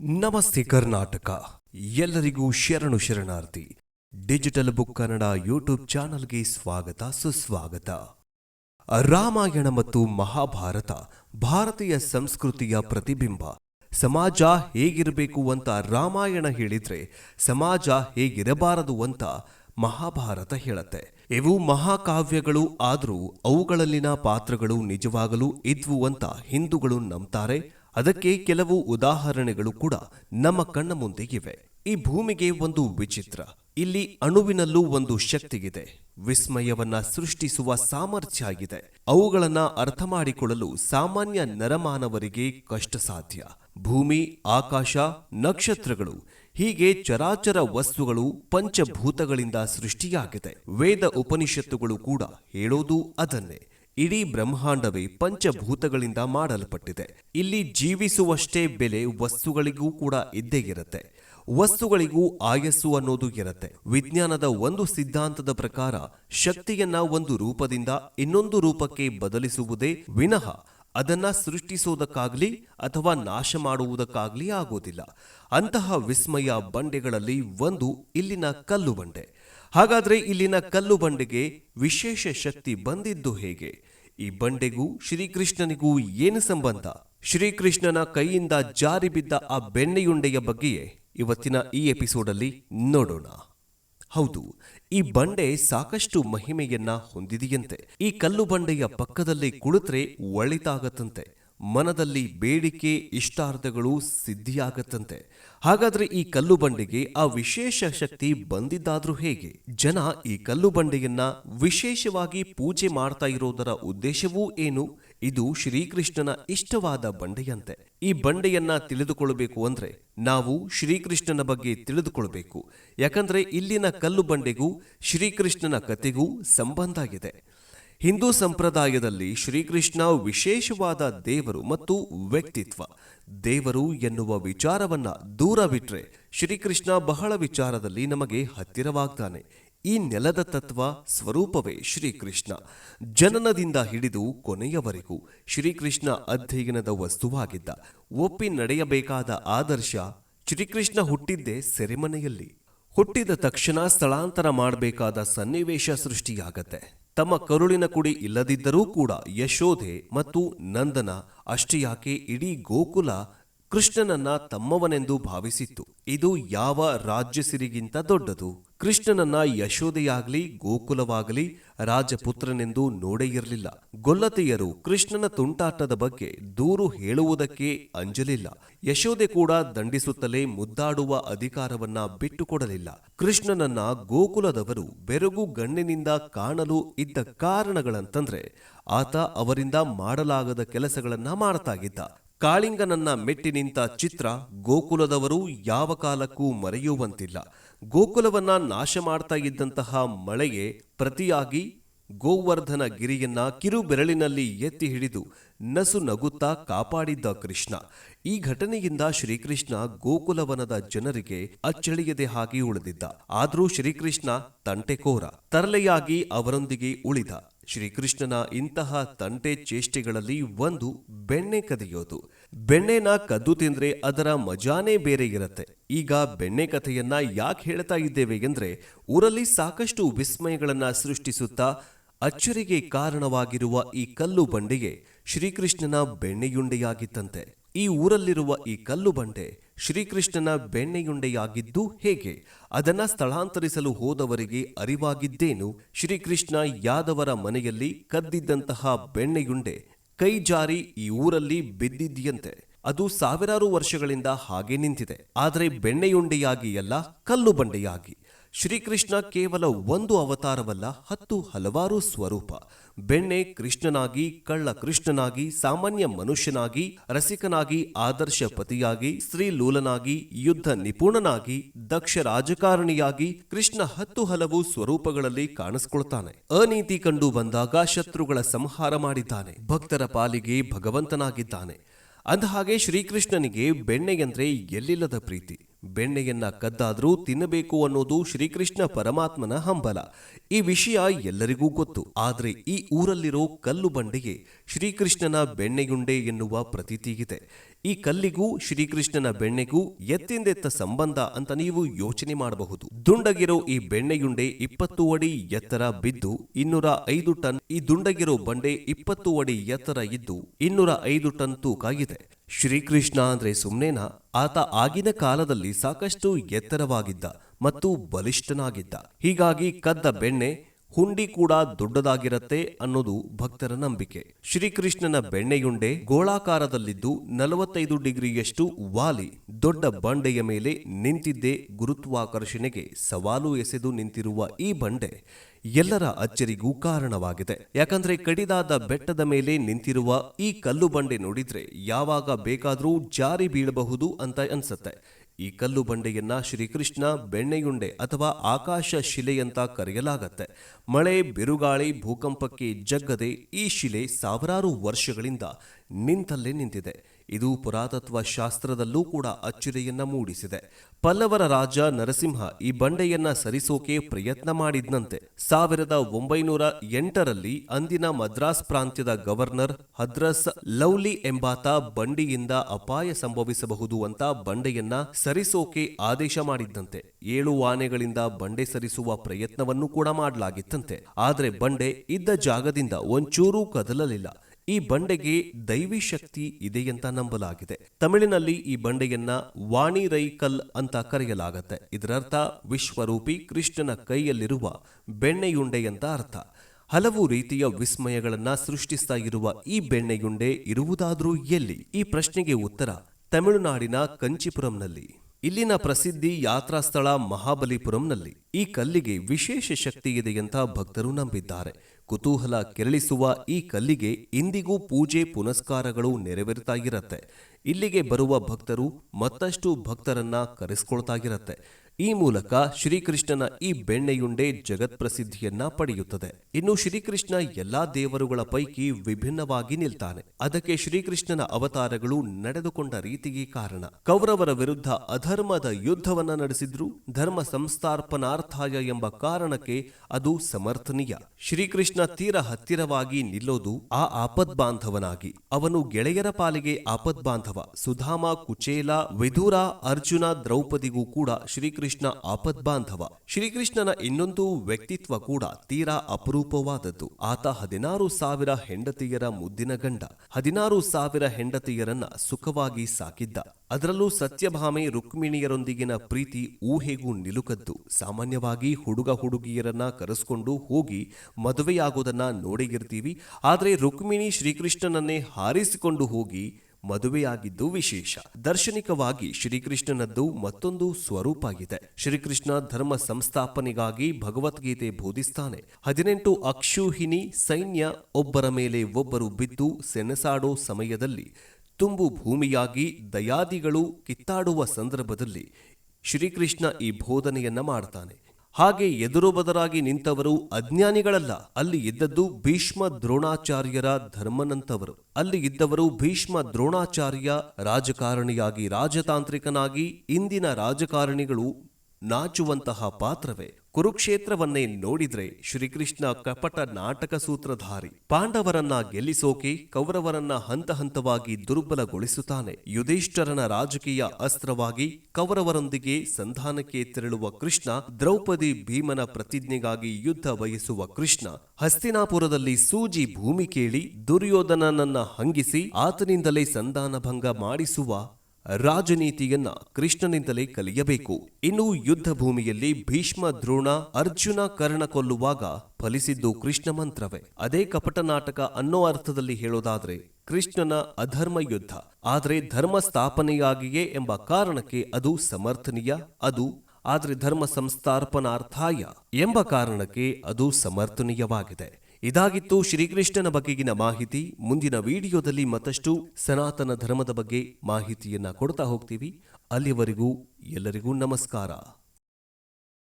ನಮಸ್ತೆ ಕರ್ನಾಟಕ. ಎಲ್ಲರಿಗೂ ಶರಣು ಶರಣಾರ್ಥಿ. ಡಿಜಿಟಲ್ ಬುಕ್ ಕನ್ನಡ ಯೂಟ್ಯೂಬ್ ಚಾನಲ್ಗೆ ಸ್ವಾಗತ, ಸುಸ್ವಾಗತ. ರಾಮಾಯಣ ಮತ್ತು ಮಹಾಭಾರತ, ಭಾರತೀಯ ಸಂಸ್ಕೃತಿಯ ಪ್ರತಿಬಿಂಬ. ಸಮಾಜ ಹೇಗಿರಬೇಕು ಅಂತ ರಾಮಾಯಣ ಹೇಳಿದ್ರೆ, ಸಮಾಜ ಹೇಗಿರಬಾರದು ಅಂತ ಮಹಾಭಾರತ ಹೇಳತ್ತೆ. ಇವು ಮಹಾಕಾವ್ಯಗಳು, ಆದರೂ ಅವುಗಳಲ್ಲಿನ ಪಾತ್ರಗಳು ನಿಜವಾಗಲೂ ಇದ್ವು ಅಂತ ಹಿಂದೂಗಳು ನಂಬ್ತಾರೆ. ಅದಕ್ಕೆ ಕೆಲವು ಉದಾಹರಣೆಗಳು ಕೂಡ ನಮ್ಮ ಕಣ್ಣ ಮುಂದೆ ಇವೆ. ಈ ಭೂಮಿಗೆ ಒಂದು ವಿಚಿತ್ರ, ಇಲ್ಲಿ ಅಣುವಿನಲ್ಲೂ ಒಂದು ಶಕ್ತಿಗಿದೆ. ವಿಸ್ಮಯವನ್ನ ಸೃಷ್ಟಿಸುವ ಸಾಮರ್ಥ್ಯ ಆಗಿದೆ. ಅವುಗಳನ್ನ ಅರ್ಥ ಮಾಡಿಕೊಳ್ಳಲು ಸಾಮಾನ್ಯ ನರಮಾನವರಿಗೆ ಕಷ್ಟ ಸಾಧ್ಯ. ಭೂಮಿ, ಆಕಾಶ, ನಕ್ಷತ್ರಗಳು, ಹೀಗೆ ಚರಾಚರ ವಸ್ತುಗಳು ಪಂಚಭೂತಗಳಿಂದ ಸೃಷ್ಟಿಯಾಗಿದೆ. ವೇದ ಉಪನಿಷತ್ತುಗಳು ಕೂಡ ಹೇಳೋದು ಅದನ್ನೇ. ಇಡೀ ಬ್ರಹ್ಮಾಂಡವೇ ಪಂಚಭೂತಗಳಿಂದ ಮಾಡಲ್ಪಟ್ಟಿದೆ. ಇಲ್ಲಿ ಜೀವಿಸುವಷ್ಟೇ ಬೆಲೆ ವಸ್ತುಗಳಿಗೂ ಕೂಡ ಇದ್ದೇ ಇರುತ್ತೆ. ವಸ್ತುಗಳಿಗೂ ಆಯಸ್ಸು ಅನ್ನೋದು ಇರುತ್ತೆ. ವಿಜ್ಞಾನದ ಒಂದು ಸಿದ್ಧಾಂತದ ಪ್ರಕಾರ ಶಕ್ತಿಯನ್ನ ಒಂದು ರೂಪದಿಂದ ಇನ್ನೊಂದು ರೂಪಕ್ಕೆ ಬದಲಿಸುವುದೇ ವಿನಃ. ಅದನ್ನ ಸೃಷ್ಟಿಸುವುದಕ್ಕಾಗಲಿ ಅಥವಾ ನಾಶ ಮಾಡುವುದಕ್ಕಾಗಲಿ ಆಗೋದಿಲ್ಲ. ಅಂತಹ ವಿಸ್ಮಯ ಬಂಡೆಗಳಲ್ಲಿ ಒಂದು ಇಲ್ಲಿನ ಕಲ್ಲು ಬಂಡೆ. ಹಾಗಾದ್ರೆ ಇಲ್ಲಿನ ಕಲ್ಲು ಬಂಡೆಗೆ ವಿಶೇಷ ಶಕ್ತಿ ಬಂದಿದ್ದು ಹೇಗೆ? ಈ ಬಂಡೆಗೂ ಶ್ರೀಕೃಷ್ಣನಿಗೂ ಏನು ಸಂಬಂಧ? ಶ್ರೀಕೃಷ್ಣನ ಕೈಯಿಂದ ಜಾರಿ ಬಿದ್ದ ಆ ಬೆಣ್ಣೆಯುಂಡೆಯ ಬಗ್ಗೆಯೇ ಇವತ್ತಿನ ಈ ಎಪಿಸೋಡಲ್ಲಿ ನೋಡೋಣ. ಹೌದು, ಈ ಬಂಡೆ ಸಾಕಷ್ಟು ಮಹಿಮೆಯನ್ನ ಹೊಂದಿದೆಯಂತೆ. ಈ ಕಲ್ಲು ಬಂಡೆಯ ಪಕ್ಕದಲ್ಲಿ ಕುಳಿತರೆ ಒಳಿತಾಗತ್ತಂತೆ. ಮನದಲ್ಲಿ ಬೇಡಿಕೆ ಇಷ್ಟಾರ್ಥಗಳು ಸಿದ್ಧಿಯಾಗತ್ತಂತೆ. ಹಾಗಾದ್ರೆ ಈ ಕಲ್ಲು ಬಂಡೆಗೆ ಆ ವಿಶೇಷ ಶಕ್ತಿ ಬಂದಿದ್ದಾದ್ರೂ ಹೇಗೆ? ಜನ ಈ ಕಲ್ಲು ಬಂಡೆಯನ್ನ ವಿಶೇಷವಾಗಿ ಪೂಜೆ ಮಾಡ್ತಾ ಇರೋದರ ಉದ್ದೇಶವೂ ಏನು? ಇದು ಶ್ರೀಕೃಷ್ಣನ ಇಷ್ಟವಾದ ಬಂಡೆಯಂತೆ. ಈ ಬಂಡೆಯನ್ನ ತಿಳಿದುಕೊಳ್ಳಬೇಕು ಅಂದ್ರೆ ನಾವು ಶ್ರೀಕೃಷ್ಣನ ಬಗ್ಗೆ ತಿಳಿದುಕೊಳ್ಳಬೇಕು. ಯಾಕಂದ್ರೆ ಇಲ್ಲಿನ ಕಲ್ಲು ಬಂಡೆಗೂ ಶ್ರೀಕೃಷ್ಣನ ಕಥೆಗೂ ಸಂಬಂಧ ಇದೆ ಹಿಂದೂ ಸಂಪ್ರದಾಯದಲ್ಲಿ ಶ್ರೀಕೃಷ್ಣ ವಿಶೇಷವಾದ ದೇವರು ಮತ್ತು ವ್ಯಕ್ತಿತ್ವ. ದೇವರು ಎನ್ನುವ ವಿಚಾರವನ್ನ ದೂರವಿಟ್ರೆ ಶ್ರೀಕೃಷ್ಣ ಬಹಳ ವಿಚಾರದಲ್ಲಿ ನಮಗೆ ಹತ್ತಿರವಾಗ್ತಾನೆ. ಈ ನೆಲದ ತತ್ವ ಸ್ವರೂಪವೇ ಶ್ರೀಕೃಷ್ಣ. ಜನನದಿಂದ ಹಿಡಿದು ಕೊನೆಯವರೆಗೂ ಶ್ರೀಕೃಷ್ಣ ಅಧ್ಯಯನದ ವಸ್ತುವಾಗಿದ್ದ. ಒಪ್ಪಿ ನಡೆಯಬೇಕಾದ ಆದರ್ಶ ಶ್ರೀಕೃಷ್ಣ ಹುಟ್ಟಿದ್ದೇ ಸೆರೆಮನೆಯಲ್ಲಿ. ಹುಟ್ಟಿದ ತಕ್ಷಣ ಸ್ಥಳಾಂತರ ಮಾಡಬೇಕಾದ ಸನ್ನಿವೇಶ ಸೃಷ್ಟಿಯಾಗತ್ತೆ. ತಮ್ಮ ಕರುಳಿನ ಕುಡಿ ಇಲ್ಲದಿದ್ದರೂ ಕೂಡ ಯಶೋಧೆ ಮತ್ತು ನಂದನ ಅಷ್ಟೇ ಯಾಕೆ ಇಡೀ ಗೋಕುಲ ಕೃಷ್ಣನನ್ನ ತಮ್ಮವನೆಂದು ಭಾವಿಸಿತ್ತು. ಇದು ಯಾವ ರಾಜ್ಯ ಸಿರಿಗಿಂತ ದೊಡ್ಡದು? ಕೃಷ್ಣನನ್ನ ಯಶೋದೆಯಾಗ್ಲಿ, ಗೋಕುಲವಾಗಲಿ, ರಾಜಪುತ್ರನೆಂದು ನೋಡೇ ಇರಲಿಲ್ಲ. ಗೊಲ್ಲತೆಯರು ಕೃಷ್ಣನ ತುಂಟಾಟದ ಬಗ್ಗೆ ದೂರು ಹೇಳುವುದಕ್ಕೆ ಅಂಜಲಿಲ್ಲ. ಯಶೋದೆ ಕೂಡ ದಂಡಿಸುತ್ತಲೇ ಮುದ್ದಾಡುವ ಅಧಿಕಾರವನ್ನ ಬಿಟ್ಟುಕೊಡಲಿಲ್ಲ. ಕೃಷ್ಣನನ್ನ ಗೋಕುಲದವರು ಬೆರಗು ಗಣ್ಣಿನಿಂದ ಕಾಣಲು ಇದ್ದ ಕಾರಣಗಳಂತಂದ್ರೆ, ಆತ ಅವರಿಂದ ಮಾಡಲಾಗದ ಕೆಲಸಗಳನ್ನ ಮಾಡ್ತಾಗಿದ್ದ. ಕಾಳಿಂಗನನ್ನ ಮೆಟ್ಟಿ ನಿಂತ ಚಿತ್ರ ಗೋಕುಲದವರು ಯಾವ ಕಾಲಕ್ಕೂ ಮರೆಯುವಂತಿಲ್ಲ. ಗೋಕುಲವನ್ನ ನಾಶ ಮಾಡ್ತಾ ಇದ್ದಂತಹ ಮಳೆಗೆ ಪ್ರತಿಯಾಗಿ ಗೋವರ್ಧನ ಗಿರಿಯನ್ನ ಕಿರು ಬೆರಳಿನಲ್ಲಿ ಎತ್ತಿ ಹಿಡಿದು ನಸು ನಗುತ್ತಾ ಕಾಪಾಡಿದ್ದ ಕೃಷ್ಣ. ಈ ಘಟನೆಯಿಂದ ಶ್ರೀಕೃಷ್ಣ ಗೋಕುಲವನದ ಜನರಿಗೆ ಅಚ್ಚಳಿಯದೆ ಹಾಗೆ ಉಳಿದಿದ್ದ. ಆದರೂ ಶ್ರೀಕೃಷ್ಣ ತಂಟೆಕೋರ, ತರಲೆಯಾಗಿ ಅವರೊಂದಿಗೆ ಉಳಿದ. ಶ್ರೀಕೃಷ್ಣನ ಇಂತಹ ತಂಟೆ ಚೇಷ್ಟೆಗಳಲ್ಲಿ ಒಂದು ಬೆಣ್ಣೆ ಕದಿಯೋದು. ಬೆಣ್ಣೆನ ಕದ್ದು ತಿಂದ್ರೆ ಅದರ ಮಜಾನೇ ಬೇರೆ ಇರತ್ತೆ. ಈಗ ಬೆಣ್ಣೆ ಕಥೆಯನ್ನ ಯಾಕೆ ಹೇಳ್ತಾ ಇದ್ದೇವೆ ಎಂದ್ರೆ, ಊರಲ್ಲಿ ಸಾಕಷ್ಟು ವಿಸ್ಮಯಗಳನ್ನ ಸೃಷ್ಟಿಸುತ್ತಾ ಅಚ್ಚರಿಗೆ ಕಾರಣವಾಗಿರುವ ಈ ಕಲ್ಲು ಬಂಡೆಗೆ ಶ್ರೀಕೃಷ್ಣನ ಬೆಣ್ಣೆಯುಂಡೆಯಾಗಿತ್ತಂತೆ. ಈ ಊರಲ್ಲಿರುವ ಈ ಕಲ್ಲು ಬಂಡೆ ಶ್ರೀಕೃಷ್ಣನ ಬೆಣ್ಣೆಯುಂಡೆಯಾಗಿದ್ದು ಹೇಗೆ? ಅದನ್ನ ಸ್ಥಳಾಂತರಿಸಲು ಹೋದವರಿಗೆ ಅರಿವಾಗಿದ್ದೇನು? ಶ್ರೀಕೃಷ್ಣ ಯಾದವರ ಮನೆಯಲ್ಲಿ ಕದ್ದಿದ್ದಂತಹ ಬೆಣ್ಣೆಯುಂಡೆ ಕೈ ಜಾರಿ ಈ ಊರಲ್ಲಿ ಬಿದ್ದಿದೆಯಂತೆ. ಅದು ಸಾವಿರಾರು ವರ್ಷಗಳಿಂದ ಹಾಗೆ ನಿಂತಿದೆ. ಆದರೆ ಬೆಣ್ಣೆಯುಂಡೆಯಾಗಿ ಅಲ್ಲ ಕಲ್ಲು ಬಂಡೆಯಾಗಿ. ಶ್ರೀಕೃಷ್ಣ ಕೇವಲ ಒಂದು ಅವತಾರವಲ್ಲ, ಹತ್ತು ಹಲವಾರು ಸ್ವರೂಪ. ಬೆಣ್ಣೆ ಕೃಷ್ಣನಾಗಿ, ಕಳ್ಳ ಕೃಷ್ಣನಾಗಿ, ಸಾಮಾನ್ಯ ಮನುಷ್ಯನಾಗಿ, ರಸಿಕನಾಗಿ, ಆದರ್ಶ ಪತಿಯಾಗಿ, ಸ್ತ್ರೀಲೂಲನಾಗಿ, ಯುದ್ಧ ನಿಪುಣನಾಗಿ, ದಕ್ಷ ರಾಜಕಾರಣಿಯಾಗಿ, ಕೃಷ್ಣ ಹತ್ತು ಹಲವು ಸ್ವರೂಪಗಳಲ್ಲಿ ಕಾಣಿಸ್ಕೊಳ್ತಾನೆ. ಅನೀತಿ ಕಂಡು ಬಂದಾಗ ಶತ್ರುಗಳ ಸಂಹಾರ ಮಾಡಿದ್ದಾನೆ. ಭಕ್ತರ ಪಾಲಿಗೆ ಭಗವಂತನಾಗಿದ್ದಾನೆ. ಅಂದಹಾಗೆ ಶ್ರೀಕೃಷ್ಣನಿಗೆ ಬೆಣ್ಣೆಯಂದ್ರೆ ಎಲ್ಲಿಲ್ಲದ ಪ್ರೀತಿ. ಬೆಣ್ಣೆಯನ್ನ ಕದ್ದಾದರೂ ತಿನ್ನಬೇಕು ಅನ್ನೋದು ಶ್ರೀಕೃಷ್ಣ ಪರಮಾತ್ಮನ ಹಂಬಲ. ಈ ವಿಷಯ ಎಲ್ಲರಿಗೂ ಗೊತ್ತು. ಆದರೆ ಈ ಊರಲ್ಲಿರೋ ಕಲ್ಲು ಬಂಡೆಗೆ ಶ್ರೀಕೃಷ್ಣನ ಬೆಣ್ಣೆಯುಂಡೆ ಎನ್ನುವ ಪ್ರತೀತಿಗಿದೆ ಈ ಕಲ್ಲಿಗೂ ಶ್ರೀಕೃಷ್ಣನ ಬೆಣ್ಣೆಗೂ ಎತ್ತಿಂದೆತ್ತ ಸಂಬಂಧ ಅಂತ ನೀವು ಯೋಚನೆ ಮಾಡಬಹುದು. ದುಂಡಗಿರೋ ಈ ಬೆಣ್ಣೆಯುಂಡೆ ಇಪ್ಪತ್ತು ಅಡಿ ಎತ್ತರ ಬಿದ್ದು ಇನ್ನೂರ ಐದು ಟನ್, ಈ ದುಂಡಗಿರೋ ಬಂಡೆ ಇಪ್ಪತ್ತು ಅಡಿ ಎತ್ತರ ಇದ್ದು ಇನ್ನೂರ ಐದು ಟನ್ ತೂಕ ಇದೆ ಶ್ರೀಕೃಷ್ಣ ಅಂದ್ರೆ ಸುಮ್ನೇನಾ? ಆತ ಆಗಿನ ಕಾಲದಲ್ಲಿ ಸಾಕಷ್ಟು ಎತ್ತರವಾಗಿದ್ದ ಮತ್ತು ಬಲಿಷ್ಠನಾಗಿದ್ದ. ಹೀಗಾಗಿ ಕದ್ದ ಬೆಣ್ಣೆ ಹುಂಡಿ ಕೂಡ ದೊಡ್ಡದಾಗಿರತ್ತೆ ಅನ್ನೋದು ಭಕ್ತರ ನಂಬಿಕೆ. ಶ್ರೀಕೃಷ್ಣನ ಬೆಣ್ಣೆಯುಂಡೆ ಗೋಳಾಕಾರದಲ್ಲಿದ್ದು ನಲವತ್ತೈದು ಡಿಗ್ರಿಯಷ್ಟು ವಾಲಿ ದೊಡ್ಡ ಬಂಡೆಯ ಮೇಲೆ ನಿಂತಿದ್ದೇ ಗುರುತ್ವಾಕರ್ಷಣೆಗೆ ಸವಾಲು ಎಸೆದು ನಿಂತಿರುವ ಈ ಬಂಡೆ ಎಲ್ಲರ ಅಚ್ಚರಿಗೂ ಕಾರಣವಾಗಿದೆ. ಯಾಕಂದ್ರೆ ಕಡಿದಾದ ಬೆಟ್ಟದ ಮೇಲೆ ನಿಂತಿರುವ ಈ ಕಲ್ಲು ಬಂಡೆ ನೋಡಿದ್ರೆ ಯಾವಾಗ ಬೇಕಾದರೂ ಜಾರಿ ಬೀಳಬಹುದು ಅಂತ ಅನ್ಸುತ್ತೆ. ಈ ಕಲ್ಲು ಬಂಡೆಯನ್ನ ಶ್ರೀಕೃಷ್ಣ ಬೆಣ್ಣೆಯುಂಡೆ ಅಥವಾ ಆಕಾಶ ಶಿಲೆಯಂತ ಕರೆಯಲಾಗತ್ತೆ. ಮಳೆ, ಬಿರುಗಾಳಿ, ಭೂಕಂಪಕ್ಕೆ ಜಗ್ಗದೆ ಈ ಶಿಲೆ ಸಾವಿರಾರು ವರ್ಷಗಳಿಂದ ನಿಂತಲ್ಲೇ ನಿಂತಿದೆ. ಇದು ಪುರಾತತ್ವ ಶಾಸ್ತ್ರದಲ್ಲೂ ಕೂಡ ಅಚ್ಚರಿಯನ್ನ ಮೂಡಿಸಿದೆ. ಪಲ್ಲವರ ರಾಜ ನರಸಿಂಹ ಈ ಬಂಡೆಯನ್ನ ಸರಿಸೋಕೆ ಪ್ರಯತ್ನ ಮಾಡಿದ್ನಂತೆ. ಸಾವಿರದ ಒಂಬೈನೂರ ಎಂಟರಲ್ಲಿ ಅಂದಿನ ಮದ್ರಾಸ್ ಪ್ರಾಂತ್ಯದ ಗವರ್ನರ್ ಹದ್ರಸ್ ಲೌಲಿ ಎಂಬಾತ ಬಂಡಿಯಿಂದ ಅಪಾಯ ಸಂಭವಿಸಬಹುದು ಅಂತ ಬಂಡೆಯನ್ನ ಸರಿಸೋಕೆ ಆದೇಶ ಮಾಡಿದ್ದಂತೆ ಏಳು ಆನೆಗಳಿಂದ ಬಂಡೆ ಸರಿಸುವ ಪ್ರಯತ್ನವನ್ನು ಕೂಡ ಮಾಡಲಾಗಿತ್ತಂತೆ. ಆದ್ರೆ ಬಂಡೆ ಇದ್ದ ಜಾಗದಿಂದ ಒಂಚೂರೂ ಕದಲಲಿಲ್ಲ. ಈ ಬಂಡೆಗೆ ದೈವಿ ಶಕ್ತಿ ಇದೆಯಂತ ನಂಬಲಾಗಿದೆ. ತಮಿಳಿನಲ್ಲಿ ಈ ಬಂಡೆಯನ್ನ ವಾಣಿರೈಕಲ್ ಅಂತ ಕರೆಯಲಾಗುತ್ತೆ. ಇದರರ್ಥ ವಿಶ್ವರೂಪಿ ಕೃಷ್ಣನ ಕೈಯಲ್ಲಿರುವ ಬೆಣ್ಣೆಯುಂಡೆ ಅಂತ ಅರ್ಥ. ಹಲವು ರೀತಿಯ ವಿಸ್ಮಯಗಳನ್ನ ಸೃಷ್ಟಿಸ್ತಾ ಇರುವ ಈ ಬೆಣ್ಣೆಯುಂಡೆ ಇರುವುದಾದ್ರೂ ಎಲ್ಲಿ? ಈ ಪ್ರಶ್ನೆಗೆ ಉತ್ತರ ತಮಿಳುನಾಡಿನ ಕಂಚಿಪುರಂನಲ್ಲಿ. ಇಲ್ಲಿನ ಪ್ರಸಿದ್ಧಿ ಯಾತ್ರಾ ಸ್ಥಳ ಮಹಾಬಲಿಪುರಂನಲ್ಲಿ. ಈ ಕಲ್ಲಿಗೆ ವಿಶೇಷ ಶಕ್ತಿ ಇದೆ ಅಂತ ಭಕ್ತರು ನಂಬಿದ್ದಾರೆ. ಕುತೂಹಲ ಕೆರಳಿಸುವ ಈ ಕಲ್ಲಿಗೆ ಇಂದಿಗೂ ಪೂಜೆ ಪುನಸ್ಕಾರಗಳು ನೆರವೇರ್ತಾ ಇರತ್ತೆ. ಇಲ್ಲಿಗೆ ಬರುವ ಭಕ್ತರು ಮತ್ತಷ್ಟು ಭಕ್ತರನ್ನ ಕರೆಸ್ಕೊಳ್ತಾ ಇರತ್ತೆ. ಈ ಮೂಲಕ ಶ್ರೀಕೃಷ್ಣನ ಈ ಬೆಣ್ಣೆಯುಂಡೆ ಜಗತ್ಪ್ರಸಿದ್ಧಿಯನ್ನ ಪಡೆಯುತ್ತದೆ. ಇನ್ನು ಶ್ರೀಕೃಷ್ಣ ಎಲ್ಲಾ ದೇವರುಗಳ ಪೈಕಿ ವಿಭಿನ್ನವಾಗಿ ನಿಲ್ತಾನೆ. ಅದಕ್ಕೆ ಶ್ರೀಕೃಷ್ಣನ ಅವತಾರಗಳು ನಡೆದುಕೊಂಡ ರೀತಿಗೆ ಕಾರಣ. ಕೌರವರ ವಿರುದ್ಧ ಅಧರ್ಮದ ಯುದ್ಧವನ್ನ ನಡೆಸಿದ್ರು. ಧರ್ಮ ಸಂಸ್ಥಾರ್ಪನಾರ್ಥಾಯ ಎಂಬ ಕಾರಣಕ್ಕೆ ಅದು ಸಮರ್ಥನೀಯ. ಶ್ರೀಕೃಷ್ಣ ತೀರ ಹತ್ತಿರವಾಗಿ ನಿಲ್ಲೋದು ಆ ಆಪದ್ಬಾಂಧವನಾಗಿ. ಅವನು ಗೆಳೆಯರ ಪಾಲಿಗೆ ಆಪದ್ಬಾಂಧವ. ಸುಧಾಮ, ಕುಚೇಲ, ವಿಧುರ, ಅರ್ಜುನ, ದ್ರೌಪದಿಗೂ ಕೂಡ ಶ್ರೀಕೃಷ್ಣ ಆಪದ್ಬಾಂಧವ. ಶ್ರೀಕೃಷ್ಣನ ಇನ್ನೊಂದು ವ್ಯಕ್ತಿತ್ವ ಕೂಡ ತೀರಾ ಅಪರೂಪವಾದದ್ದು. ಆತ ಹದಿನಾರು ಸಾವಿರ ಹೆಂಡತಿಯರ ಮುದ್ದಿನ ಗಂಡ. ಹದಿನಾರು ಸಾವಿರ ಹೆಂಡತಿಯರನ್ನ ಸುಖವಾಗಿ ಸಾಕಿದ್ದ. ಅದರಲ್ಲೂ ಸತ್ಯಭಾಮೆ ರುಕ್ಮಿಣಿಯರೊಂದಿಗಿನ ಪ್ರೀತಿ ಊಹೆಗೂ ನಿಲುಕದ್ದು. ಸಾಮಾನ್ಯವಾಗಿ ಹುಡುಗ ಹುಡುಗಿಯರನ್ನ ಕರೆಸ್ಕೊಂಡು ಹೋಗಿ ಮದುವೆಯಾಗೋದನ್ನ ನೋಡಿಗಿರ್ತೀವಿ. ಆದರೆ ರುಕ್ಮಿಣಿ ಶ್ರೀಕೃಷ್ಣನನ್ನೇ ಹಾರಿಸಿಕೊಂಡು ಹೋಗಿ ಮದುವೆಯಾಗಿದ್ದು ವಿಶೇಷ. ದರ್ಶನಿಕವಾಗಿ ಶ್ರೀಕೃಷ್ಣನದ್ದು ಮತ್ತೊಂದು ಸ್ವರೂಪ ಇದೆ ಶ್ರೀಕೃಷ್ಣ ಧರ್ಮ ಸಂಸ್ಥಾಪನೆಗಾಗಿ ಭಗವದ್ಗೀತೆ ಬೋಧಿಸ್ತಾನೆ. ಹದಿನೆಂಟು ಅಕ್ಷೂಹಿಣಿ ಸೈನ್ಯ ಒಬ್ಬರ ಮೇಲೆ ಒಬ್ಬರು ಬಿದ್ದು ಸೆಣಸಾಡೋ ಸಮಯದಲ್ಲಿ ತುಂಬು ಭೂಮಿಯಾಗಿ ದಯಾದಿಗಳು ಕಿತ್ತಾಡುವ ಸಂದರ್ಭದಲ್ಲಿ ಶ್ರೀಕೃಷ್ಣ ಈ ಬೋಧನೆಯನ್ನ ಮಾಡ್ತಾನೆ. ಹಾಗೆ ಎದುರು ಬದರಾಗಿ ನಿಂತವರು ಅಜ್ಞಾನಿಗಳಲ್ಲ. ಅಲ್ಲಿ ಇದ್ದದ್ದು ಭೀಷ್ಮ ದ್ರೋಣಾಚಾರ್ಯರ ಧರ್ಮನಂತವರು ಅಲ್ಲಿ ಇದ್ದವರು ಭೀಷ್ಮ ದ್ರೋಣಾಚಾರ್ಯ ರಾಜಕಾರಣಿಯಾಗಿ ರಾಜತಾಂತ್ರಿಕನಾಗಿ ಇಂದಿನ ರಾಜಕಾರಣಿಗಳು ನಾಚುವಂತಹ ಪಾತ್ರವೇ. ಕುರುಕ್ಷೇತ್ರವನ್ನೇ ನೋಡಿದ್ರೆ ಶ್ರೀಕೃಷ್ಣ ಕಪಟ ನಾಟಕ ಸೂತ್ರಧಾರಿ. ಪಾಂಡವರನ್ನ ಗೆಲ್ಲಿಸೋಕೆ ಕೌರವರನ್ನ ಹಂತ ಹಂತವಾಗಿ ದುರ್ಬಲಗೊಳಿಸುತ್ತಾನೆ. ಯುಧಿಷ್ಠರನ ರಾಜಕೀಯ ಅಸ್ತ್ರವಾಗಿ ಕೌರವರೊಂದಿಗೆ ಸಂಧಾನಕ್ಕೆ ತೆರಳುವ ಕೃಷ್ಣ, ದ್ರೌಪದಿ ಭೀಮನ ಪ್ರತಿಜ್ಞೆಗಾಗಿ ಯುದ್ಧ ವಹಿಸುವ ಕೃಷ್ಣ, ಹಸ್ತಿನಾಪುರದಲ್ಲಿ ಸೂಜಿ ಭೂಮಿ ಕೇಳಿ ದುರ್ಯೋಧನನನ್ನ ಹಂಗಿಸಿ ಆತನಿಂದಲೇ ಸಂಧಾನಭಂಗ ಮಾಡಿಸುವ ರಾಜನೀತಿಯನ್ನ ಕೃಷ್ಣನಿಂದಲೇ ಕಲಿಯಬೇಕು. ಇನ್ನು ಯುದ್ಧ ಭೂಮಿಯಲ್ಲಿ ಭೀಷ್ಮ, ದ್ರೋಣ, ಅರ್ಜುನ ಕರ್ಣ ಕೊಲ್ಲುವಾಗ ಫಲಿಸಿದ್ದು ಕೃಷ್ಣ ಮಂತ್ರವೇ. ಅದೇ ಕಪಟ ನಾಟಕ ಅನ್ನೋ ಅರ್ಥದಲ್ಲಿ ಹೇಳೋದಾದ್ರೆ ಕೃಷ್ಣನ ಅಧರ್ಮ ಯುದ್ಧ. ಆದರೆ ಧರ್ಮ ಸ್ಥಾಪನೆಯಾಗಿಯೇ ಎಂಬ ಕಾರಣಕ್ಕೆ ಅದು ಸಮರ್ಥನೀಯ? ಅದು. ಆದರೆ ಧರ್ಮ ಸಂಸ್ಥಾಪನಾರ್ಥಾಯ ಎಂಬ ಕಾರಣಕ್ಕೆ ಅದು ಸಮರ್ಥನೀಯವಾಗಿದೆ. ಇದಾಗಿತ್ತು ಶ್ರೀಕೃಷ್ಣನ ಬಗೆಗಿನ ಮಾಹಿತಿ. ಮುಂದಿನ ವಿಡಿಯೋದಲ್ಲಿ ಮತ್ತಷ್ಟು ಸನಾತನ ಧರ್ಮದ ಬಗ್ಗೆ ಮಾಹಿತಿಯನ್ನ ಕೊಡ್ತಾ ಹೋಗ್ತೀವಿ. ಅಲ್ಲಿವರೆಗೂ ಎಲ್ಲರಿಗೂ ನಮಸ್ಕಾರ.